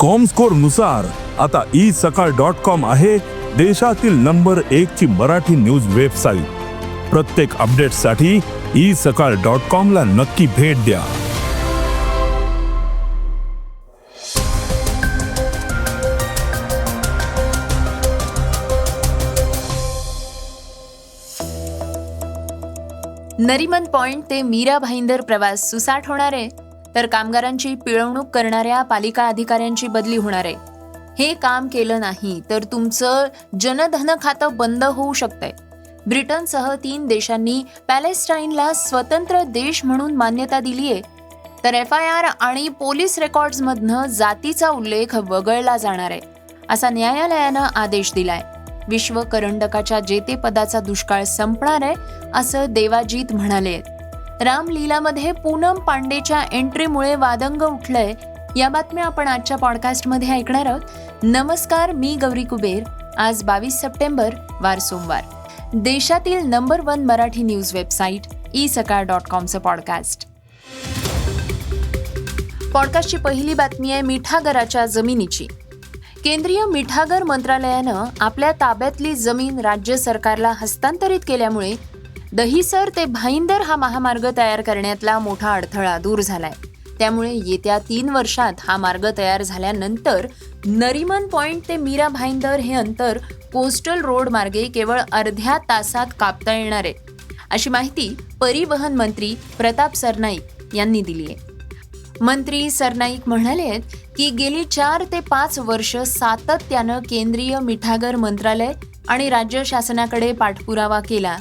कॉमस्कोरनुसार आता E Sakal dot com आहे देशातील नंबर एक ची मराठी न्यूज वेबसाईट प्रत्येक अपडेटसाठी ई सकाळ डॉट कॉम ला नक्की भेट द्या. नरिमन पॉइंट ते मीरा भाईंदर प्रवास सुसाट होणार आहे. तर कामगारांची पिळवणूक करणाऱ्या पालिका अधिकाऱ्यांची बदली होणार आहे. हे काम केलं नाही तर तुमचं जनधन खातं बंद होऊ शकतंय. ब्रिटनसह तीन देशांनी पॅलेस्टाईनला स्वतंत्र देश म्हणून मान्यता दिली आहे तर एफ आय आर आणि पोलीस रेकॉर्ड्समधनं जातीचा उल्लेख वगळला जाणार आहे असा न्यायालयानं आदेश दिलाय. विश्व करंडकाच्या जेतेपदाचा दुष्काळ संपणार आहे असं देवाजीत म्हणाले आहेत रामलीलामध्ये पूनम पांडेच्या एंट्रीमुळे वादंग उठलंय. या बातम्या आपण आजच्या पॉडकास्टमध्ये ऐकणार आहोत. नमस्कार मी गौरी कुबेर. आज बावीस सप्टेंबर वार सोमवार. देशातील number one Marathi news website e Sakal dot कॉमचं podcast. पॉडकास्टची पहिली बातमी आहे मिठागराच्या जमिनीची. केंद्रीय मिठागर मंत्रालयानं आपल्या ताब्यातली जमीन राज्य सरकारला हस्तांतरित केल्यामुळे दहिसर ते भाईंदर हा महामार्ग तयार करण्यातला मोठा अडथळा दूर झालाय. त्यामुळे येत्या तीन वर्षात हा मार्ग तयार झाल्यानंतर नरिमन पॉइंट ते मीरा भाईंदर हे अंतर कोस्टल रोड मार्गे केवळ अर्ध्या तासात कापता येणार आहे. अशी माहिती परिवहन मंत्री प्रताप सरनाईक यांनी दिली आहे. मंत्री सरनाईक म्हणाले की गेली चार ते पाच वर्ष सातत्यानं केंद्रीय मिठागर मंत्रालय आणि राज्य शासनाकडे पाठपुरावा केला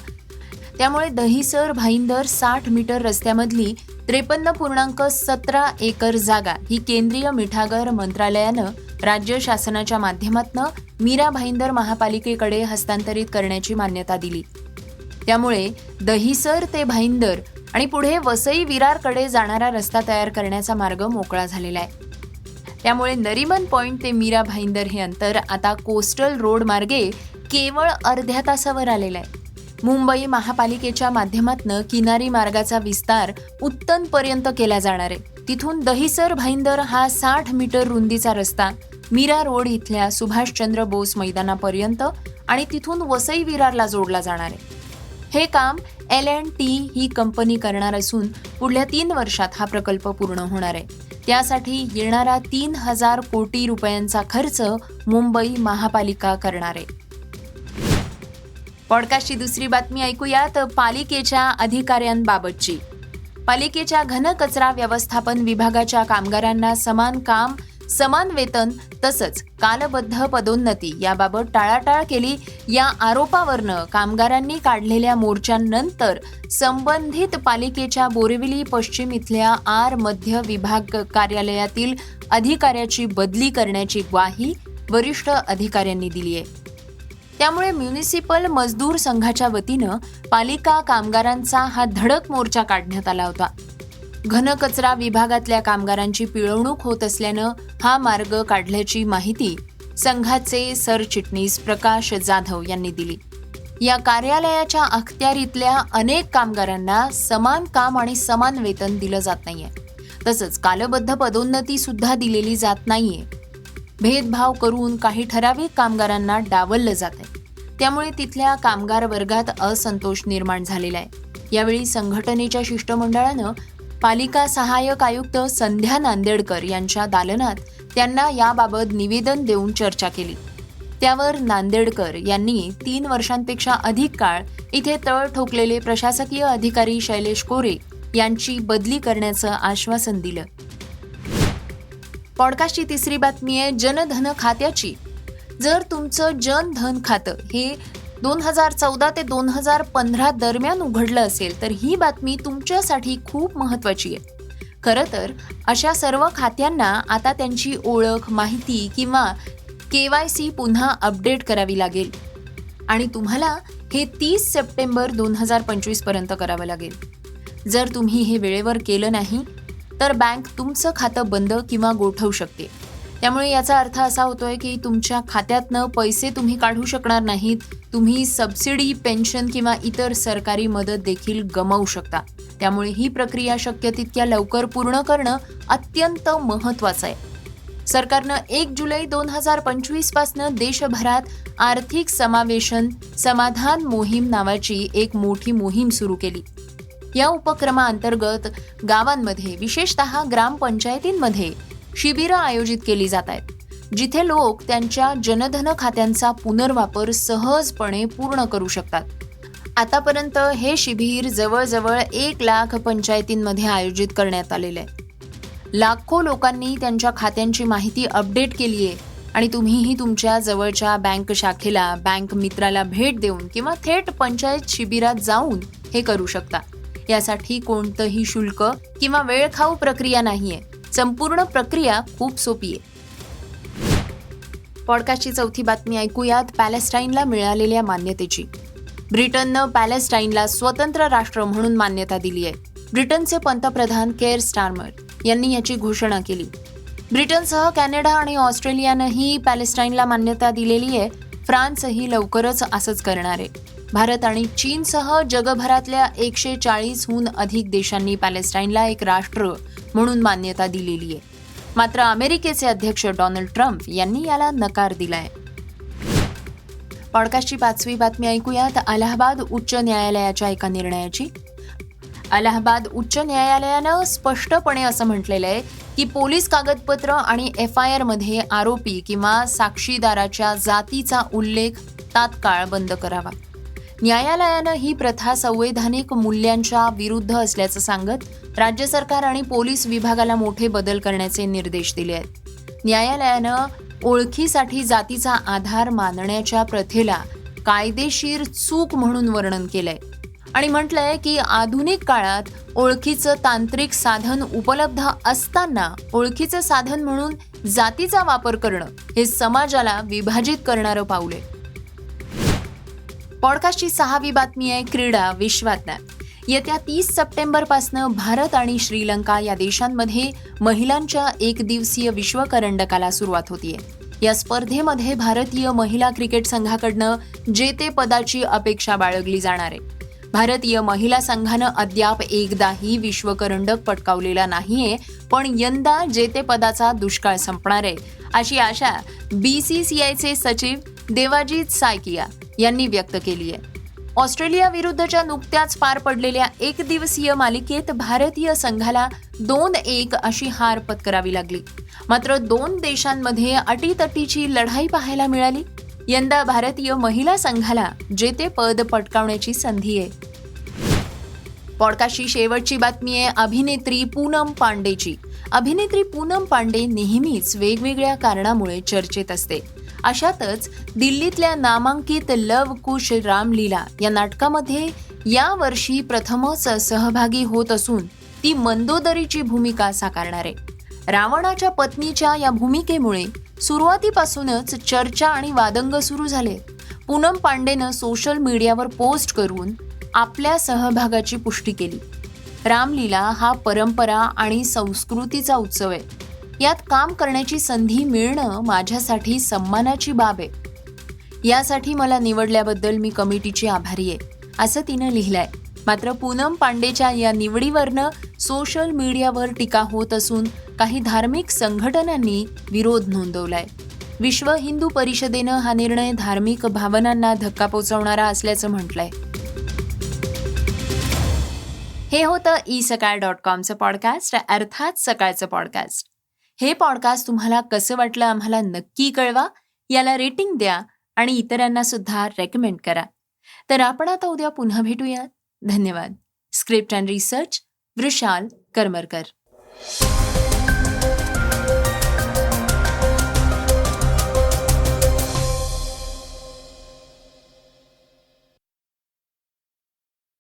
त्यामुळे दहिसर भाईंदर साठ मीटर रस्त्यामधली त्रेपन्न पूर्णांक सतरा एकर जागा ही केंद्रीय मिठागर मंत्रालयानं राज्य शासनाच्या माध्यमातनं मीरा भाईंदर महापालिकेकडे हस्तांतरित करण्याची मान्यता दिली. त्यामुळे दहिसर ते भाईंदर आणि पुढे वसई विरारकडे जाणारा रस्ता तयार करण्याचा मार्ग मोकळा झालेला आहे. त्यामुळे नरिमन पॉइंट ते मीरा भाईंदर हे अंतर आता कोस्टल रोड मार्गे केवळ अर्ध्या तासावर आलेलं आहे. मुंबई महापालिकेच्या माध्यमातनं किनारी मार्गाचा विस्तार उत्तनपर्यंत केला जाणार आहे. तिथून दहिसर भाईंदर हा साठ मीटर रुंदीचा रस्ता मीरा रोड इथल्या सुभाषचंद्र बोस मैदानापर्यंत आणि तिथून वसई विरारला जोडला जाणार आहे. हे काम एल अँड टी ही कंपनी करणार असून पुढल्या तीन वर्षात हा प्रकल्प पूर्ण होणार आहे. त्यासाठी येणारा तीन हजार कोटी रुपयांचा खर्च मुंबई महापालिका करणार आहे. पॉडकास्टची दुसरी बातमी ऐकूयात. पालिकेच्या अधिकाऱ्यांबाबतची. पालिकेच्या घनकचरा व्यवस्थापन विभागाच्या कामगारांना समान काम समान वेतन तसंच कालबद्ध पदोन्नती याबाबत टाळाटाळ केली. या आरोपावरनं कामगारांनी काढलेल्या मोर्चांनंतर संबंधित पालिकेच्या बोरिवली पश्चिम इथल्या आर मध्य विभाग कार्यालयातील अधिकाऱ्याची बदली करण्याची ग्वाही वरिष्ठ अधिकाऱ्यांनी दिली आहे त्यामुळे म्युनिसिपल मजदूर संघाच्या वतीनं पालिका कामगारांचा हा धडक मोर्चा काढण्यात आला होता. घनकचरा विभागातल्या कामगारांची पिळवणूक होत असल्यानं हा मार्ग काढल्याची माहिती संघाचे सरचिटणीस प्रकाश जाधव यांनी दिली. या कार्यालयाच्या अखत्यारीतल्या अनेक कामगारांना समान काम आणि समान वेतन दिलं जात नाहीये. तसंच कालबद्ध पदोन्नती सुद्धा दिलेली जात नाहीये. भेदभाव करून काही ठराविक कामगारांना डावललं जात आहे. त्यामुळे तिथल्या कामगार वर्गात असंतोष निर्माण झालेला आहे. यावेळी संघटनेच्या शिष्टमंडळानं पालिका सहाय्यक आयुक्त संध्या नांदेडकर यांच्या दालनात त्यांना याबाबत निवेदन देऊन चर्चा केली. त्यावर नांदेडकर यांनी तीन वर्षांपेक्षा अधिक काळ इथे तळ ठोकलेले प्रशासकीय अधिकारी शैलेश कोरे यांची बदली करण्याचं आश्वासन दिलं. पॉडकास्टची तिसरी बातमी आहे जनधन खात्याची. जर तुमचं जनधन खातं हे दोन हजार चौदा ते दोन हजार पंधरा दरम्यान उघडलं असेल तर ही बातमी तुमच्यासाठी खूप महत्वाची आहे. खरं तर अशा सर्व खात्यांना आता त्यांची ओळख माहिती किंवा के वाय सी पुन्हा अपडेट करावी लागेल. आणि तुम्हाला हे तीस सप्टेंबर दोन हजार पंचवीसपर्यंत करावं लागेल. जर तुम्ही हे वेळेवर केलं नाही तर बँक तुमचं खातं बंद किंवा गोठवू शकते. त्यामुळे याचा अर्थ असा होतोय की तुमच्या खात्यातनं पैसे तुम्ही काढू शकणार नाहीत तुम्ही सबसिडी पेन्शन किंवा इतर सरकारी मदत देखील गमावू शकता. त्यामुळे ही प्रक्रिया शक्य तितक्या लवकर पूर्ण करणं अत्यंत महत्त्वाचं आहे. सरकारनं एक जुलै दोन हजार पंचवीस पासनं देशभरात आर्थिक समावेशन समाधान मोहीम नावाची एक मोठी मोहीम सुरू केली. या उपक्रमाअंतर्गत गावांमध्ये विशेषतः ग्रामपंचायतींमध्ये शिबिरं आयोजित केली जात आहेत जिथे लोक त्यांच्या जनधन खात्यांचा पुनर्वापर सहजपणे पूर्ण करू शकतात. आतापर्यंत हे शिबिर जवळजवळ एक लाख पंचायतींमध्ये आयोजित करण्यात आलेलं आहे. लाखो लोकांनी त्यांच्या खात्यांची माहिती अपडेट केली आहे आणि तुम्हीही तुमच्या जवळच्या बँक शाखेला बँक मित्राला भेट देऊन किंवा थेट पंचायत शिबिरात जाऊन हे करू शकता. यासाठी कोणतंही शुल्क किंवा वेळखाऊ प्रक्रिया नाहीये. संपूर्ण प्रक्रिया खूप सोपी आहे. पॉडकास्टची चौथी बातमी ऐकूयात पॅलेस्टाईनला मिळालेल्या मान्यतेची. ब्रिटननं पॅलेस्टाईनला स्वतंत्र राष्ट्र म्हणून मान्यता दिली आहे. ब्रिटनचे पंतप्रधान केअर स्टार्मर यांनी याची घोषणा केली. ब्रिटनसह कॅनडा आणि ऑस्ट्रेलियानंही पॅलेस्टाईनला मान्यता दिलेली आहे. फ्रान्सही लवकरच असंच करणार आहे. भारत आणि चीनसह जगभरातल्या एकशे चाळीसहून अधिक देशांनी पॅलेस्टाईनला एक राष्ट्र म्हणून मान्यता दिलेली आहे. मात्र अमेरिकेचे अध्यक्ष डोनाल्ड ट्रम्प यांनी याला नकार दिलाय. पॉडकास्टची पाचवी बातमी ऐकूयात. अलाहाबाद उच्च न्यायालयाच्या एका निर्णयाची. अलाहाबाद उच्च न्यायालयानं स्पष्टपणे असं म्हटलेलं आहे की पोलीस कागदपत्र आणि एफ आय आरमध्ये आरोपी किंवा साक्षीदाराच्या जातीचा उल्लेख तात्काळ बंद करावा. न्यायालयानं ही प्रथा संवैधानिक मूल्यांच्या विरुद्ध असल्याचं सांगत राज्य सरकार आणि पोलीस विभागाला मोठे बदल करण्याचे निर्देश दिले आहेत. न्यायालयानं ओळखीसाठी जातीचा आधार मानण्याच्या प्रथेला कायदेशीर चूक म्हणून वर्णन केलंय आणि म्हटलंय की आधुनिक काळात ओळखीचं तांत्रिक साधन उपलब्ध असताना ओळखीचं साधन म्हणून जातीचा वापर करणं हे समाजाला विभाजित करणारं पाऊल आहे. पॉडकास्टची सहावी बातमी आहे क्रीडा विश्वातल्या येत्या तीस सप्टेंबरपासनं भारत आणि श्रीलंका या देशांमध्ये महिलांच्या एकदिवसीय विश्वकरंडकाला सुरुवात होतीये. या स्पर्धेमध्ये भारतीय महिला क्रिकेट संघाकडनं जेते पदाची अपेक्षा बाळगली जाणार आहे. भारतीय महिला संघानं अद्याप एकदाही विश्वकरंडक पटकावलेला नाहीये पण यंदा जेतेपदाचा दुष्काळ संपणार आहे अशी आशा बी सी सी आयचे सचिव देवाजीत सायकिया यांनी व्यक्त केली आहे. ऑस्ट्रेलिया विरुद्धच्या नुकत्याच पार पडलेल्या एकदिवसीय मालिकेत भारतीय संघाला दोन एक अशी हार पत्करावी लागली. मात्र दोन देशांमध्ये अटीतटीची लढाई पाहायला मिळाली. यंदा भारतीय महिला संघाला जेतेपद पटकावण्याची संधी आहे. पॉडकास्टची शेवटची बातमी आहे अभिनेत्री पूनम पांडेची. अभिनेत्री पूनम पांडे नेहमीच वेगवेगळ्या कारणामुळे चर्चेत असते. अशातच दिल्लीतल्या नामांकित लव कुश रामलीला या नाटकामध्ये या वर्षी प्रथमच सहभागी होत असून ती मंदोदरीची भूमिका साकारणार आहे. रावणाच्या पत्नीच्या या भूमिकेमुळे सुरुवातीपासूनच चर्चा आणि वादंग सुरू झाले. पूनम पांडेनं सोशल मीडियावर पोस्ट करून आपल्या सहभागाची पुष्टी केली. रामलीला हा परंपरा आणि संस्कृतीचा उत्सव आहे. यात काम करण्याची संधी मिळणं माझ्यासाठी सन्मानाची बाब आहे. यासाठी मला निवडल्याबद्दल मी कमिटीची आभारी आहे असं तिनं लिहिलंय. मात्र पूनम पांडेच्या या निवडीवरनं सोशल मीडियावर टीका होत असून काही धार्मिक संघटनांनी विरोध नोंदवलाय. विश्व हिंदू परिषदेनं हा निर्णय धार्मिक भावनांना धक्का पोचवणारा असल्याचं म्हटलंय. हे होतं ई सकाळ डॉट कॉमचं पॉडकास्ट अर्थात सकाळचं पॉडकास्ट. हे पॉडकास्ट तुम्हाला कसं वाटलं आम्हाला नक्की कळवा. याला रेटिंग द्या आणि इतरांना सुद्धा रेकमेंड करा. तर आपण आता उद्या पुन्हा भेटूयात. धन्यवाद. Script and research Vrushal Karmarkar